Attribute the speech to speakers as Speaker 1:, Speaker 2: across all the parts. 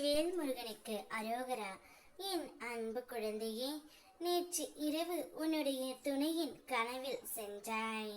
Speaker 1: வேல் முருகனுக்கு அரோகரா என் அன்பு குழந்தையே நேற்று இரவு உன்னுடைய துணையின் கனவில் சென்றாய்.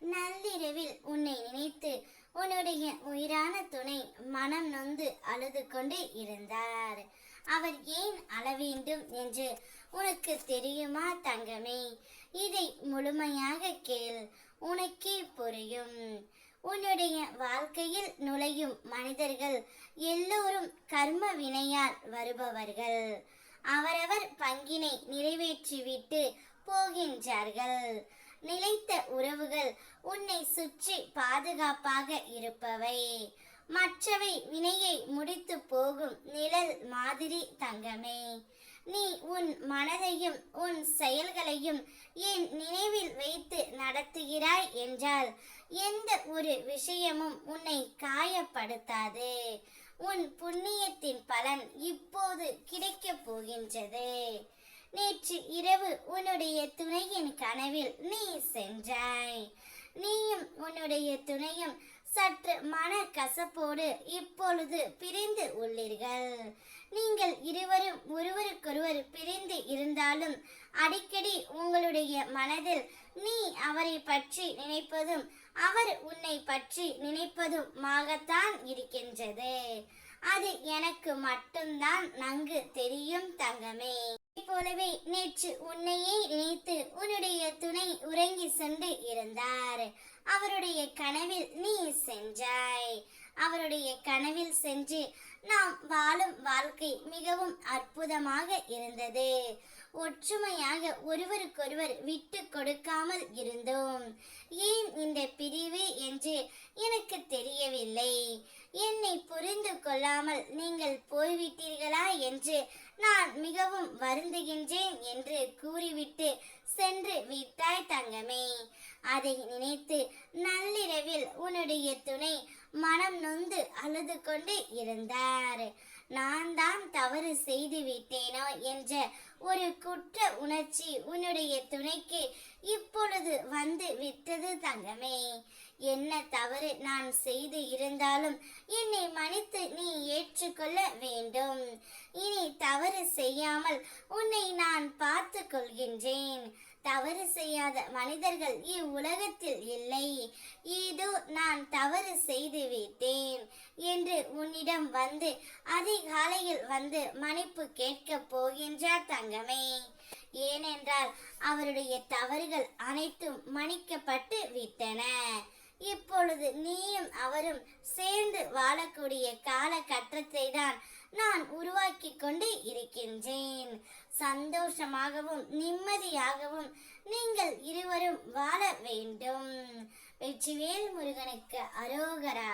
Speaker 1: நள்ளிரவில் உன்னை நினைத்து உன்னுடைய உயிரான துணை மனம் நொந்து அழுது கொண்டு இருந்தார். அவர் ஏன் அழ வேண்டும் என்று உனக்கு தெரியுமா தங்கமே? இதை முழுமையாக கேள் உனக்கே புரியும். உன்னுடைய வாழ்க்கையில் நுழையும் மனிதர்கள் எல்லோரும் கர்ம வினையால் வருபவர்கள். அவரவர் பங்கினை நிறைவேற்றிவிட்டு போகின்றார்கள். நிலைத்த உறவுகள் உன்னை சுற்றி பாதுகாப்பாக இருப்பவை. மற்றவை வினையை முடித்து போகும் நிழல் மாதிரி தங்கமே. நீ உன் மனதையும் உன் செயல்களையும் என் நினைவில் வைத்து நடத்துகிறாய் என்றால் எந்த ஒரு விஷயமும் உன்னை காயப்படுத்தாது. உன் புண்ணியத்தின் பலன் இப்போது கிடைக்கப் போகின்றது. நேற்று இரவு உன்னுடைய துணையின் கனவில் நீ சென்றாய். நீயும் உன்னுடைய துணையும் சற்று மன கசப்போடு இப்பொழுது பிரிந்து உள்ளீர்கள். நீங்கள் இருவரும் ஒருவருக்கொருவர் பிரிந்து இருந்தாலும் அடிக்கடி உங்களுடைய மனதில் நீ அவரை பற்றி நினைப்பதும் அவர் உன்னை பற்றி நினைப்பதுமாகத்தான் இருக்கின்றது. அது எனக்கு மட்டும்தான் நன்கு தெரியும் தங்கமே. போலவே நேற்று உன்னையே நினைத்து உன்னுடைய துணை உறங்கி சென்று இருந்தார். அவருடைய கனவில் நீ செஞ்சாய் அவருடைய கனவில் சென்று நாம் வாழும் வாழ்க்கை மிகவும் அற்புதமாக இருந்தது. ஒற்றுமையாக ஒருவருக்கொருவர் விட்டு கொடுக்காமல் இருந்தோம். ஏன் இந்த பிரிவு என்று எனக்கு தெரியவில்லை. என்னை புரிந்து கொள்ளாமல் நீங்கள் போய்விட்டீர்களா என்று நான் மிகவும் வருந்துகின்றேன் என்று கூறிவிட்டு சென்று விட்டாய் தங்கமே. அதை நினைத்து நள்ளிரவில் உன்னுடைய துணை மனம் நொந்து அழுது கொண்டு இருந்தார். நான் தான் தவறு செய்து விட்டேனோ என்ற ஒரு குற்ற உணர்ச்சி உன்னுடைய துணைக்கு இப்பொழுது வந்து விட்டது தங்கமே. என்ன தவறு நான் செய்து இருந்தாலும் என்னை மன்னித்து நீ ஏற்றுக்கொள்ள வேண்டும். தவறு செய்யாமல் உன்னை நான் பார்த்து கொள்கின்றேன். தவறு செய்யாத மனிதர்கள் இவ்வுலகத்தில் இல்லை. ஏதோ நான் தவறு செய்து விட்டேன் என்று உன்னிடம் வந்து அதிகாலையில் வந்து மன்னிப்பு கேட்கப் போகின்றார் தங்கமே. ஏனென்றால் அவருடைய தவறுகள் அனைத்தும் மன்னிக்கப்பட்டு விட்டன. இப்பொழுது நீயும் அவரும் சேர்ந்து வாழக்கூடிய காலகட்டத்தை தான் நான் உருவாக்கி கொண்டு இருக்கின்றேன். சந்தோஷமாகவும் நிம்மதியாகவும் நீங்கள் இருவரும் வாழ வேண்டும். வெற்றிவேல் முருகனுக்கு அரோகரா.